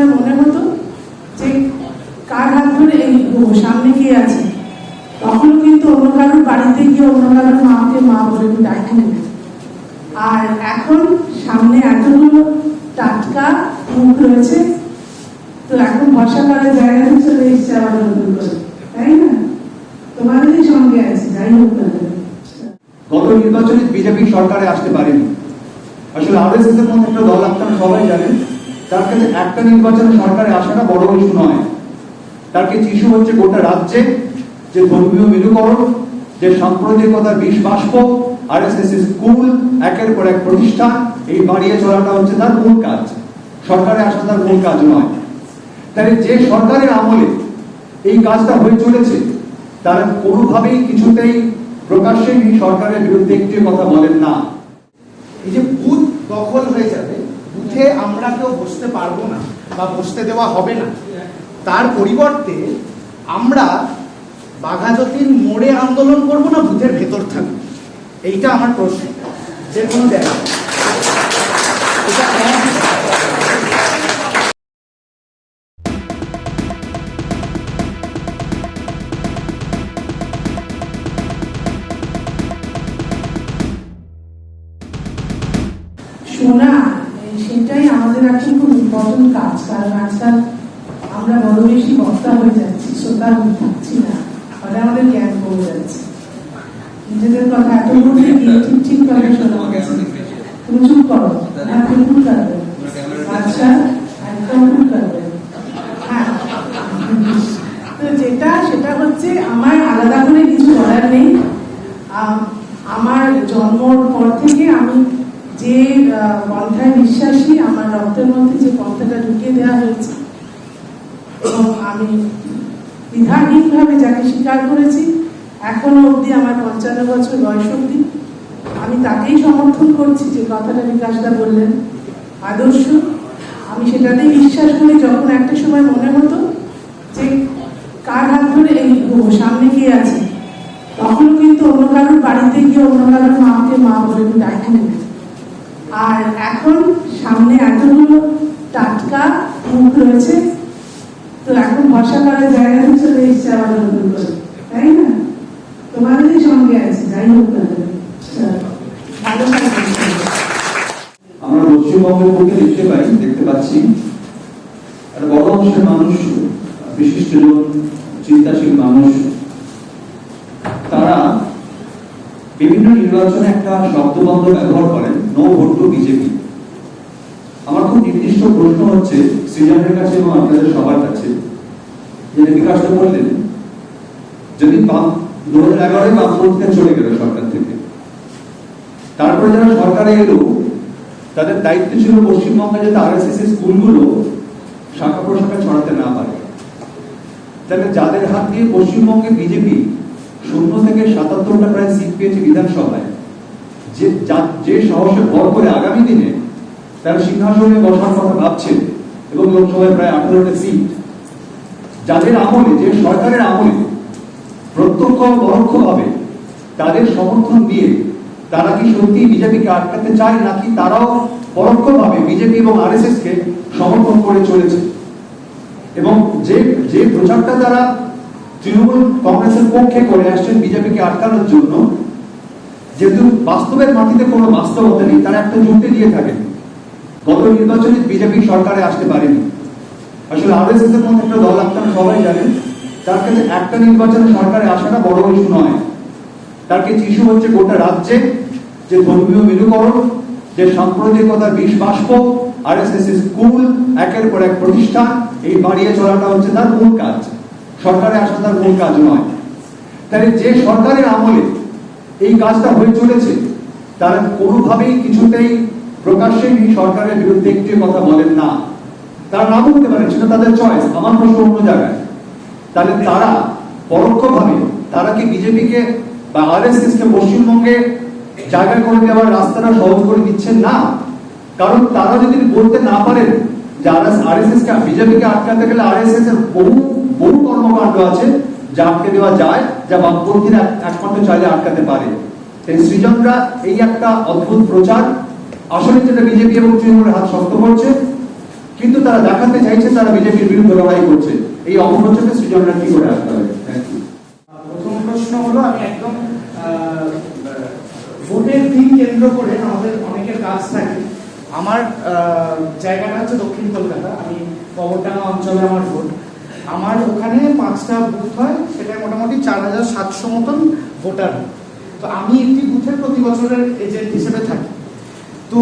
সময় মনে হতো যে কার হাত ধরে এই সামনে কে আছে? তখন কিন্তু অন্য কারোর বাড়িতে গিয়ে অন্য কারোর মাকে মা বলে ডাকি আর এখন সামনে এতগুলো টাটকা মুখ রয়েছে, তো এখন ভরসা করার জায়গাতে চলে এসছে আবার নতুন করে, তাই না? তোমাদেরই সঙ্গে আছে, যাই হোক গত নির্বাচনে বিজেপি সরকারে আসতে পারেনি। আসলে আরএসএস এর মধ্যে একটা দল আপনারা সবাই জানেন। তার কাছে একটা নির্বাচনে সরকারে আসাটা বড় ইস্যু নয়। তার কাছে ইস্যু হচ্ছে গোটা রাজ্যে যে ধর্মীয় মেরুকরণ, যে সাম্প্রদায়িকতার বিষ বাষ্প আরএসএস স্কুল, একের পর এক প্রতিষ্ঠান, এই বাড়িয়ে চলাটা হচ্ছে তার মূল কাজ। সরকারে আসা তার মূল কাজ নয়। তাহলে যে সরকারের আমলে এই কাজটা হয়ে চলেছে, তারা কোনোভাবেই কিছুতেই প্রকাশ্যে সরকারের বিরুদ্ধে একটি কথা বলেন না। এই যে বুথ দখল হয়ে যাবে বুথে আমরা কেউ বসতে পারব না বা বসতে দেওয়া হবে না। তার পরিবর্তে আমরা বাঘাযতীন মোড়ে আন্দোলন করব না বুথের ভেতর থাকব? এইটা আমার প্রশ্ন। যে কোনো দেখা বড় বেশি বক্তা হয়ে যাচ্ছি শ্রোতা হয়ে থাকছি না ফলে আমাদের জ্ঞান কমে যাচ্ছে নিজেদের কথা এত বলতে গিয়ে ঠিক ঠিক করে শোনা তুমি চুপ করো হ্যাঁ তুমি ভুল করবে আচ্ছা একদম ভুল করবে হ্যাঁ তো যেটা সেটা হচ্ছে আমার আলাদা করে কিছু বলার নেই আম, আমার জন্মর পর থেকে আমি যে পন্থায় বিশ্বাসী আমার রক্তের মধ্যে যে পন্থাটা ঢুকিয়ে দেওয়া হয়েছে এবং আমি দ্বিধাহীনভাবে যাকে স্বীকার করেছি, এখনও অবধি আমার পঞ্চান্ন বছর বয়স অবধি, আমি তাকেই সমর্থন করছি যে কথাটা বিকাশদা বললেন, আদর্শ। আমি সেটাতেই বিশ্বাস করি, যখন একটা সময় মনে হতো যে কার হাত ধরে এই সামনে কে আছে তখন কিন্তু অন্য কারোর বাড়িতে গিয়ে অন্য কারোর মাকে মা বলে ডাকি আর এখন সামনে এতগুলো টাটকা মুখ রয়েছে তো এখন ভরসা করার জায়গাতে চলে এসছে আবার নতুন করে, তাই না? তোমাদেরই সঙ্গে আছে, যাই হোক না ভালো আমরা পশ্চিমবঙ্গের বুকে দেখতে পাই, দেখতে পাচ্ছি। একটা বড় অংশের মানুষ বিশিষ্টজন চিন্তাশীল মানুষ, তারা বিভিন্ন নির্বাচনে একটা শব্দবন্ধ ব্যবহার করেন নো ভোট টু বিজেপি। আমার নির্দিষ্ট প্রশ্ন হচ্ছে সৃজনের কাছে এবং আপনাদের সবার কাছে। যেটা বিকাশটা বললেন যদি দু হাজার এগারোয় বামপন্থীরা চলে গেল সরকার থেকে। তারপরে যারা সরকারে এলো, তাদের দায়িত্ব ছিল পশ্চিমবঙ্গে যাতে আরএসএস এর স্কুলগুলো শাখা প্রশাখা ছড়াতে না পারে। তাহলে যাদের হাত দিয়ে পশ্চিমবঙ্গে বিজেপি শূন্য থেকে সাতাত্তরটা প্রায় সিট পেয়েছে বিধানসভায়, যে যা- যে সাহসে ভর করে আগামী দিনে তারা সিংহাসনে বসার কথা ভাবছে এবং লোকসভায় প্রায় আঠারোটা সিট যাদের আমলে, যে সরকারের আমলে প্রত্যক্ষ পরোক্ষ ভাবে তাদের সমর্থন দিয়ে তারা কি সত্যি বিজেপিকে আটকাতে চায়, নাকি তারাও পরোক্ষভাবে বিজেপি এবং আরএসএস কে সমর্থন করে চলেছে? এবং যে যে প্রচারটা তারা তৃণমূল কংগ্রেসের পক্ষে করে আসছেন বিজেপিকে আটকানোর জন্য, যেহেতু বাস্তবের মাটিতে কোনো বাস্তবতা নেই, তারা একটা যুক্তি দিয়ে থাকেন। গত নির্বাচনে বিজেপি সরকারে আসতে পারেনি। আসলে আরএসএস এর মধ্যে একটা দল আপনারা সবাই জানেন তার কাছে একটা নির্বাচনে সরকারে আসাটা বড় ইস্যু নয়। তার কাছে ইস্যু হচ্ছে গোটা রাজ্যে যে ধর্মীয় মেরুকরণ, যে সাম্প্রদায়িকতার বিষ বাষ্প আর এস আরএসএস স্কুল, একের পর এক প্রতিষ্ঠান, এই বাড়িয়ে চলাটা হচ্ছে তার মূল কাজ। সরকারে আসা তার মূল কাজ নয়। তাহলে যে সরকারের আমলে এই কাজটা হয়ে চলেছে, তারা কোনোভাবেই কিছুতেই প্রকাশ্যে এই সরকারের বিরুদ্ধে একটি কথা বলেন না। তারা না বলতে পারেন, সেটা তাদের চয়েস আমার প্রশ্ন অন্য জায়গায়। তাহলে তারা পরোক্ষভাবে, তারা কি বিজেপিকে বা আরএসএস কে পশ্চিমবঙ্গে জায়গা করে দেওয়ার রাস্তাটা সহজ করে দিচ্ছেন? না। কারণ তারা যদি বলতে না পারেন যে আরএসএস কে, বিজেপিকে আটকাতে গেলে আর এস এস এর বহু বহু কর্মকাণ্ড আছে যা আটকে দেওয়া যায়, যা বামপন্থীরা একমাত্র চাইলে আটকাতে পারে। সৃজনরা এই একটা অদ্ভুত প্রচার আসলে যেটা বিজেপি এবং তৃণমূলের হাত শক্ত করছে, কিন্তু তারা দেখাতে চাইছে তারা বিজেপির বিরুদ্ধে লড়াই করছে। এই অপপ্রচারে সৃজনরা কি করে আসতে হবে প্রথম প্রশ্ন হলো, আমি একদম ভোটের দিন কেন্দ্র করে আমাদের অনেকের কাজ থাকে। আমার জায়গাটা হচ্ছে দক্ষিণ কলকাতা। আমি কবরডাঙ্গা অঞ্চলে আমার ভোট। আমার ওখানে পাঁচটা বুথ হয় সেটা মোটামুটি চার হাজার সাতশো মতন ভোটার। তো আমি একটি বুথের প্রতি বছরের এজেন্ট হিসেবে থাকি। তো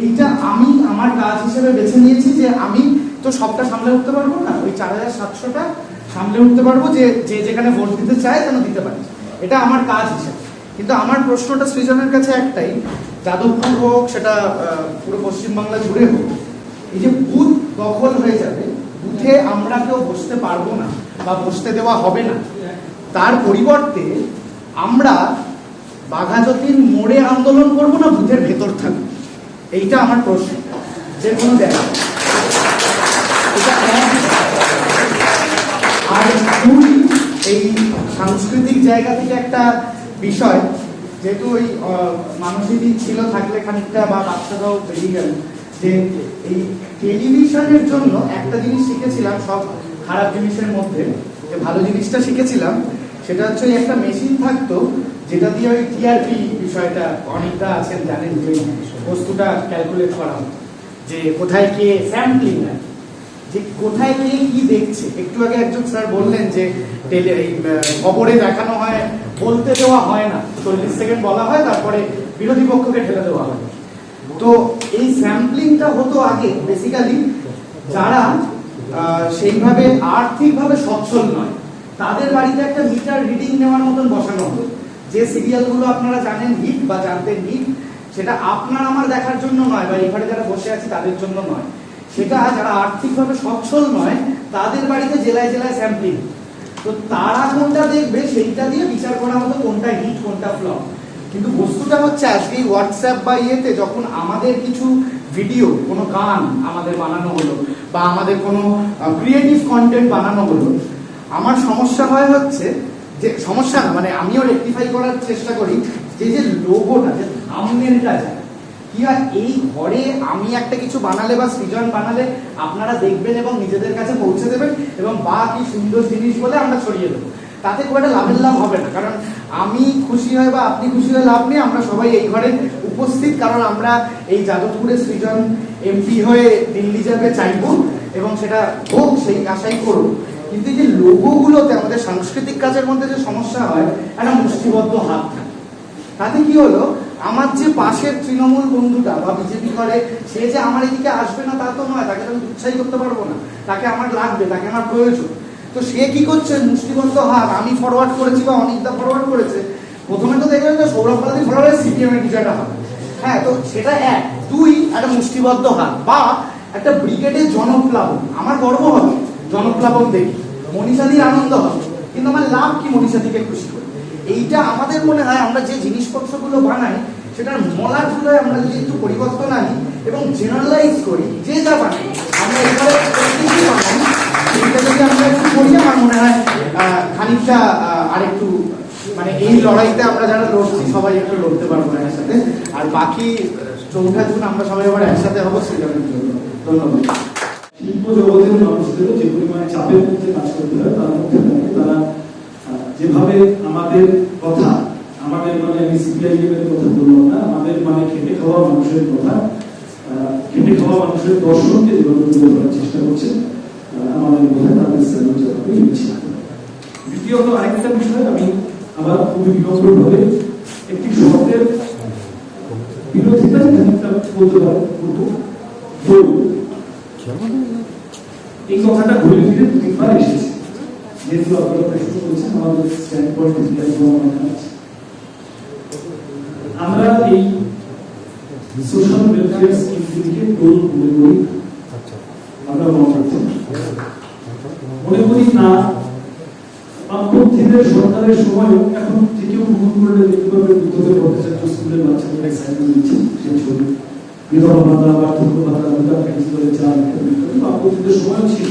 এইটা আমি আমার কাজ হিসেবে বেছে নিয়েছি যে আমি তো সবটা সামলে উঠতে পারব না, ওই চার হাজার সাতশোটা সামলে উঠতে পারব যে যে যেখানে ভোট দিতে চায় যেন দিতে পারে। এটা আমার কাজ হিসেবে। কিন্তু আমার প্রশ্নটা সৃজনের কাছে একটাই, যাদবপুর হোক, সেটা পুরো পশ্চিমবাংলা জুড়ে হোক, এই যে বুথ দখল হয়ে যাবে, বুথে আমরা কেউ বসতে পারব না বা বসতে দেওয়া হবে না। তার পরিবর্তে আমরা বাঘাযতীন মোড়ে আন্দোলন করব না বুথের ভেতর থাকব। এইটা আমার প্রশ্ন। যে কোনো আর এই সাংস্কৃতিক জায়গা থেকে একটা বিষয়, যেহেতু ওই মানসিক ছিল, থাকলে খানিকটা বা বাচ্চারাও বেরিয়ে গেল, যে এই টেলিভিশনের জন্য একটা জিনিস শিখেছিলাম, সব খারাপ জিনিসের মধ্যে, যে ভালো জিনিসটা শিখেছিলাম, সেটা হচ্ছে একটা মেশিন থাকতো যেটা দিয়ে ওই টিআরপি বিষয়টা অনেকটা আছেন জানেন যে বস্তুটা ক্যালকুলেট করা যে কোথায় কে স্যাম্পলিং যে কোথায় কে কি দেখছে। একটু আগে একজন স্যার বললেন যে খবরে দেখানো হয়, বলতে দেওয়া হয় না। চল্লিশ সেকেন্ড বলা হয়, তারপরে বিরোধী পক্ষকে ঠেলে দেওয়া হয়। তো এই স্যাম্পলিংটা হতো আগে বেসিক্যালি যারা সেইভাবে আর্থিকভাবে সচ্ছল নয়, তাদের বাড়িতে একটা মিটার রিডিং নেওয়ার মতন বসানো হতো। যে সিরিয়ালগুলো আপনারা জানেন হিট বা জানতেন হিট, সেটা আপনার আমার দেখার জন্য নয় বা এখানে যারা বসে আছি তাদের জন্য নয়। সেটা যারা আর্থিকভাবে সচ্ছল নয়, তাদের বাড়িতে জেলায় জেলায় স্যাম্পলিং তো তারা কোনটা দেখবে সেইটা দিয়ে বিচার করা হতো কোনটা হিট, কোনটা ফ্লপ কিন্তু বস্তুটা হচ্ছে আজকে হোয়াটসঅ্যাপ বা ইয়েতে যখন আমাদের কিছু ভিডিও কোনো গান আমাদের বানানো হলো বা আমাদের কোনো ক্রিয়েটিভ কন্টেন্ট বানানো হলো, আমার সমস্যা হয় হচ্ছে যে সমস্যা না মানে আমিও রেকটিফাই করার চেষ্টা করি, যে যে লোগোটা যে থাম্বনেলটা যায় কি হয় এই ঘরে আমি একটা কিছু বানালে বা সৃজন বানালে আপনারা দেখবেন এবং নিজেদের কাছে পৌঁছে দেবেন এবং বা কি সুন্দর জিনিস বলে আমরা ছড়িয়ে দেবো। তাতে খুব একটা লাভের লাভ হবে না, কারণ আমি খুশি হয় বা আপনি খুশি হয়ে লাভ নেই, আমরা সবাই এই ঘরে উপস্থিত, কারণ আমরা এই যাদবপুরে সৃজন এমপি হয়ে দিল্লি যাবে চাইব এবং সেটা হোক, সেই আশাই করব কিন্তু এই যে লোগোগুলোতে আমাদের সাংস্কৃতিক কাজের মধ্যে যে সমস্যা হয়, একটা মুষ্টিবদ্ধ হাত থাকে। তাতে কি হলো? আমার যে পাশের তৃণমূল বন্ধুটা বা বিজেপি করে, সে যে আমার এদিকে আসবে না তা তো নয়, তাকে তো আমি উৎসাহী করতে পারব না। তাকে আমার লাগবে, তাকে আমার প্রয়োজন। তো সে কি করছে? মুষ্টিবদ্ধ হাত, আমি ফরওয়ার্ড করেছি বা অনিকদা ফরওয়ার্ড করেছে। প্রথমে তো দেখবেন যে সৌরভ পালাদি ফরওয়ার্ড সিপিএম এর কিছু হবে। হ্যাঁ তো সেটা এক। দুই, একটা মুষ্টিবদ্ধ হাত বা একটা ব্রিগেডের জনপ্লাবন। আমার গর্ব হবে। জনপ্লাবন দেখি, মনীষাদির আনন্দ হবে কিন্তু আমার লাভ কি মনীষাদিকে খুশি করে? এইটা আমাদের মনে হয় আমরা যে জিনিসপত্রগুলো বানাই, সেটার মলাগুলোয় আমরা যদি একটু পরিবর্তন আনি এবং জেনারেলাইজ করি, যে যা বানাই, আমরা এবারে এইটা যদি আমরা একটু করি, আমার মনে হয় খানিকটা আরেকটু মানে এই লড়াইতে আমরা যারা লড়ছি, সবাই একটু লড়তে পারব না একসাথে। আর বাকি চৌঠা জুন আমরা সবাই আবার একসাথে হব জন্য ধন্যবাদ। শিল্প জগতের মানুষদেরও যে পরিমাণে চাপের মধ্যে কাজ করতে হয়, তার মধ্যে থাকে। তারা যেভাবে আমাদের কথা, আমাদের মানে আমি সিপিআইএম কথা বললাম না, আমাদের মানে খেটে খাওয়া মানুষের কথা খেটে খাওয়া মানুষের দর্শনকে যেভাবে তুলে ধরার চেষ্টা করছে আমাদের বোধহয় তাদের স্যালুট জানাতে ইচ্ছে দ্বিতীয়ত আরেকটা বিষয়, আমি আবার খুবই বিনম্রভাবে একটি শব্দের বিরোধিতা বলতে পারব বলব বলব এই কথাটা ঘুরে ফিরে তিনবার এসেছে যেহেতু আপনারা প্রশ্ন করছেন আমাদের স্ট্যান্ড পয়েন্ট একদম আমার এই সোশ্যাল ওয়েলফেয়ার স্কিমগুলিকে টোল মনে করি আমরা মনে মনে করি না বামপন্থীদের সরকারের সময় এখন যে কেউ করলে দেখতে পাবে বুদ্ধদেব ভট্টাচার্য স্কুলের বাচ্চাদের এক্সাইটমেন্ট দিচ্ছে সেই ছবি বিধবা ভাতা বার্ধক্য ভাতা বিধবা করে চাল ইত্যাদি ইত্যাদি বামপন্থীদের সময় ছিল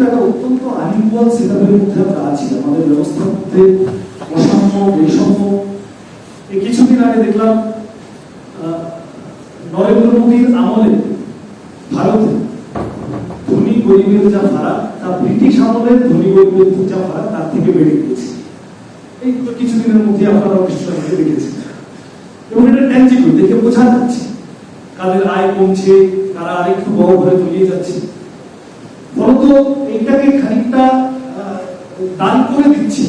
টাকা অত্যন্ত আনইকুয়াল সেটাপের মধ্যে আমরা আছি আমাদের ব্যবস্থার অসাম্য, বৈষম্য। এই কিছুদিন আগে দেখলাম নরেন্দ্র মোদীর আমলে ভারতে ধনী গরিবের যা ভাড়া, তা ব্রিটিশ আমলের ধনী গরিবের যা ভাড়া, তার থেকে বেড়ে গিয়েছে। এই কিছুদিনের মধ্যে আপনারা নিশ্চয়ই এটা দেখেছেন। এবং এটা ট্যাঞ্জিবল দেখে বোঝা যাচ্ছে। কাদের আয় কমছে, কারা আরেকটু বড় ঘরে তলিয়ে যাচ্ছে। ফলত এইটাকে খানিকটা দান করে দিচ্ছি।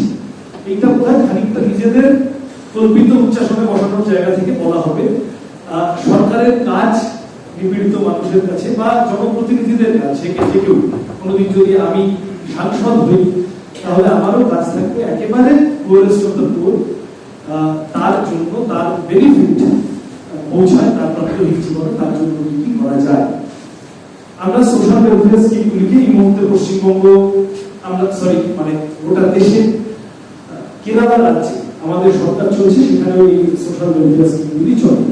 এইটা বোধহয় খানিকটা নিজেদের কল্পিত উচ্চাসনে বসানোর জায়গা থেকে বলা হবে। সরকারের কাজ নিপীড়িত মানুষের কাছে বা জনপ্রতিনিধিদের কাছে যে কেউ কোনোদিন যদি আমি সাংসদ হই, তাহলে আমারও কাজ থাকবে একেবারে পোর তার জন্য তার বেনিফিট পৌঁছায় তার প্রাত্যহিক জীবনে, তার জন্য কি করা যায়। আমরা সোশ্যাল ওয়েলফেয়ার স্কিমগুলিকে এই মুহূর্তে পশ্চিমবঙ্গ, আমরা সরি মানে গোটা দেশে কেরালা রাজ্যে আমাদের সরকার চলছে, সেখানেও এই সোশ্যাল ওয়েলফেয়ার স্কিমগুলি চলে।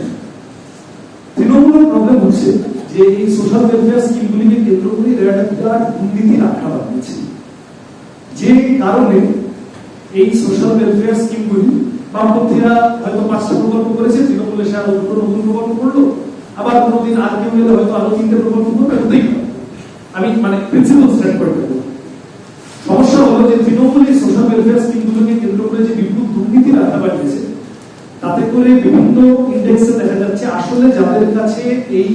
তৃণমূলের প্রবলেম হচ্ছে যে এই সোশ্যাল ওয়েলফেয়ার স্কিমগুলিকে কেন্দ্র করে এরা একটা বিরাট দুর্নীতির আখ্যা বানিয়েছে। যে কারণে এই সোশ্যাল ওয়েলফেয়ার স্কিমগুলি বামপন্থীরা হয়তো পাঁচটা প্রকল্প করেছে, তৃণমূল এসে আরও দুটো নতুন প্রকল্প করল। আবার কোনোদিন আর কেউ এলে হয়তো আরও তিনটে প্রকল্প করবে হতেই আমি মানে প্রিন্সিপাল স্ট্যান্ড করে দেবো। সমস্যা হলো যে তৃণমূল এই সোশ্যাল ওয়েলফেয়ার স্কিমগুলোকে কেন্দ্র করে যে বিপুল দুর্নীতির আশা বাড়িয়েছে তাতে করে বিভিন্ন ইন্ডেক্সে দেখা যাচ্ছে আসলে যাদের কাছে এই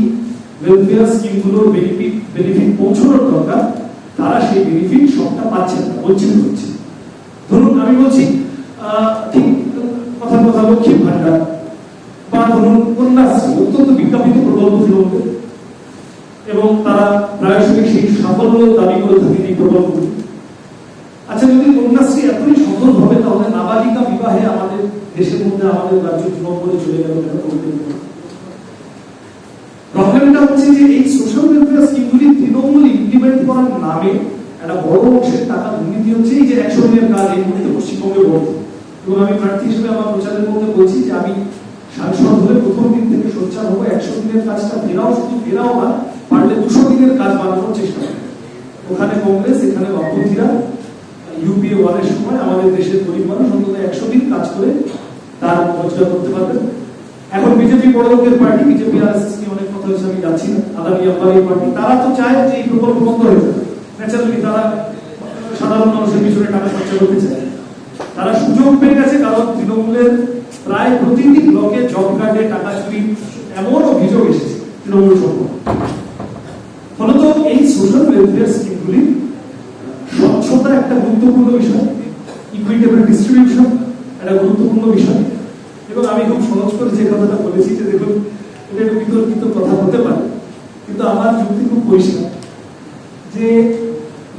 ওয়েলফেয়ার স্কিমগুলোর বেনিফিট বেনিফিট পৌঁছানোর দরকার, তারা সেই বেনিফিট সবটা পাচ্ছেন না, বঞ্চিত হচ্ছে। ধরুন, আমি বলছি ঠিক কথা কথা লক্ষ্মী ভান্ডার ধরুন কন্যাশ্রী অত্যন্ত বিজ্ঞাপিত প্রকল্প তৃণমূলের এবং তারা প্রায়শই সেই সাফল্য দাবি করে থাকেন এই প্রকল্পগুলি আচ্ছা যদি কন্যাশ্রী এতই সফল হবে তাহলে নাবালিকা বিবাহে আমাদের দেশের মধ্যে আমাদের রাজ্য যুবক করে চলে গেল। প্রবলেমটা হচ্ছে যে এই সোশ্যাল ওয়েলফেয়ার স্কিমগুলি তৃণমূল ইমপ্লিমেন্ট করার নামে একটা বড় অংশের টাকা দুর্নীতি হচ্ছে, এই যে একশো দিনের কাজ এই মুহূর্তে পশ্চিমবঙ্গে বন্ধ এবং আমি প্রার্থী হিসেবে আমার প্রচারের মধ্যে বলছি। যে আমি সাংসদ প্রথম দিন থেকে সোচ্চার হব, একশো দিনের কাজটা ফেরাও শুধু ফেরাও না পারলে দুশো দিনের কাজ বানানোর চেষ্টা করব। ওখানে কংগ্রেস, এখানে বামপন্থীরা ইউপিএ ওয়ানের সময় আমাদের দেশের গরিব মানুষ অন্তত একশো দিন কাজ করে তার রোজগার করতে পারবেন। এখন বিজেপি বড় লোকের পার্টি, বিজেপি আর নিয়ে অনেক কথা হয়েছে, আমি যাচ্ছি না। আদানি আম্বানি পার্টি, তারা তো চায় যে এই প্রকল্প বন্ধ হয়ে যাবে। ন্যাচারালি তারা সাধারণ মানুষের পিছনে টাকা খরচা করতে চায়। তারা সুযোগ পেয়ে গেছে, কারণ তৃণমূলের প্রায় প্রতিটি ব্লকে জব কার্ডে টাকা চুরি এমন অভিযোগ এসেছে তৃণমূল সম্পর্কে ফলত এই সোশ্যাল ওয়েলফেয়ার স্কিমগুলি স্বচ্ছতা একটা গুরুত্বপূর্ণ বিষয় ইকুইটেবল ডিস্ট্রিবিউশন একটা গুরুত্বপূর্ণ বিষয়। এবং আমি খুব সহজ করে যে কথাটা বলেছি যে দেখুন, এটা একটা বিতর্কিত কথা হতে পারে, কিন্তু আমার যুক্তি খুব পরিষ্কার যে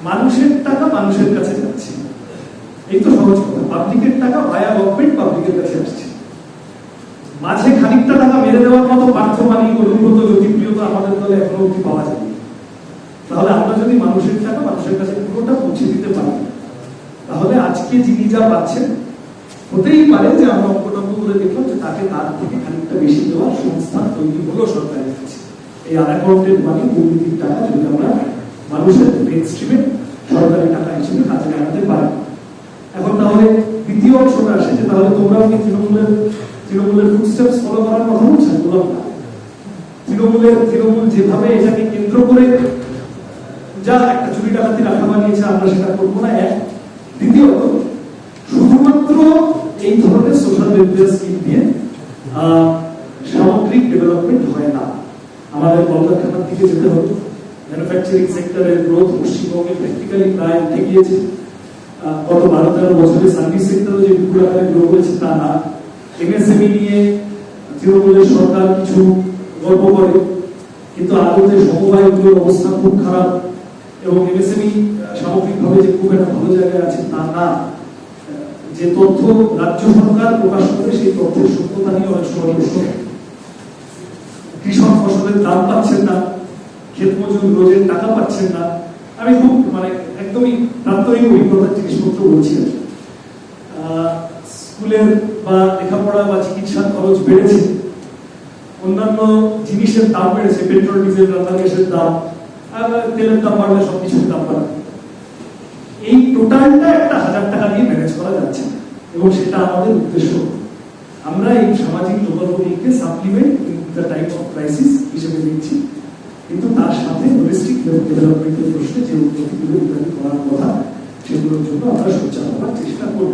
মানুষের টাকা মানুষের কাছে যাচ্ছে। এই তো সহজ কথা পাবলিকের টাকা ভায়া গভর্নমেন্ট পাবলিকের কাছে আসছে। মাঝে খানিকটা টাকা মেরে দেওয়ার মতো পার্থ পার্থমানি অনুব্রত জ্যোতিপ্রিয়তা আমাদের দলে এখনও অব্দি পাওয়া যায়নি। তাহলে আমরা যদি মানুষের টাকা মানুষের কাছে পুরোটা পৌঁছে দিতে পারি, তাহলে আজকে যিনি যা পাচ্ছেন, হতেই পারে যে আমরা অঙ্কটঙ্ক করে দেখলাম যে তাকে তার থেকে খানিকটা বেশি দেওয়ার সংস্থা তৈরি হলো সরকারের কাছে। এই আনঅ্যাকাউন্টেড মানি দুর্নীতির টাকা যদি আমরা মানুষের মেন স্ট্রিমে সরকারি টাকা হিসেবে কাজে লাগাতে পারি। এখন তাহলে দ্বিতীয় অংশটা আসে যে তাহলে তোমরাও কি তৃণমূলের তৃণমূলের ফুটস্টেপস ফলো করার কথা বলছেন বললাম না তৃণমূলের, তৃণমূল যেভাবে এটাকে কেন্দ্র করে যা একটা চুরি ডাকাতি রাখা বানিয়েছে, আমরা সেটা করব না। এক। দ্বিতীয়ত, শুধুমাত্র এই ধরনের সোশ্যাল ওয়েলফেয়ার স্কিম দিয়ে সামগ্রিক ডেভেলপমেন্ট হয় না। আমাদের কলকারখানার দিকে যেতে হবে। ম্যানুফ্যাকচারিং সেক্টরের গ্রোথ পশ্চিমবঙ্গে প্র্যাকটিক্যালি প্রায় উঠে গিয়েছে। গত বারো তেরো বছরে সার্ভিস সেক্টরে যে বিপুল আকারে গ্রো করেছে তা না। এমএসএমই নিয়ে তৃণমূলের সরকার কিছু গর্ব করে, কিন্তু আদতে সমবায়গুলোর অবস্থা খুব খারাপ এবং এমএসএমই সামগ্রিকভাবে যে খুব একটা ভালো জায়গায় আছে তা না। যে তথ্য রাজ্য সরকার প্রকাশ করে সেই তথ্যের সত্যতা নিয়ে অনেক সময় প্রশ্ন কৃষক ফসলের দাম পাচ্ছেন না, ক্ষেত মজুর রোজের টাকা পাচ্ছেন না। আমি খুব মানে একদমই প্রাত্যহিক অভিজ্ঞতার জিনিসপত্র বলছি স্কুলের বা লেখাপড়া বা চিকিৎসার খরচ বেড়েছে, অন্যান্য জিনিসের দাম বেড়েছে, পেট্রোল, ডিজেল, রান্না, গ্যাসের দাম তেলের দাম বাড়লে সব কিছুর দাম বাড়বে এই টোটালটা একটা হাজার টাকা দিয়ে ম্যানেজ করা যাচ্ছে এবং সেটা আমাদের উদ্দেশ্য। আমরা এই সামাজিক প্রকল্পগুলিকে সাপ্লিমেন্ট টাইম অফ ক্রাইসিস হিসেবে দেখছি, কিন্তু তার সাথে ডোমেস্টিক ডেভেলপমেন্টের প্রশ্নে যে উন্নতিগুলো করার কথা, সেগুলোর জন্য আমরা সোচ্চার হওয়ার চেষ্টা করব।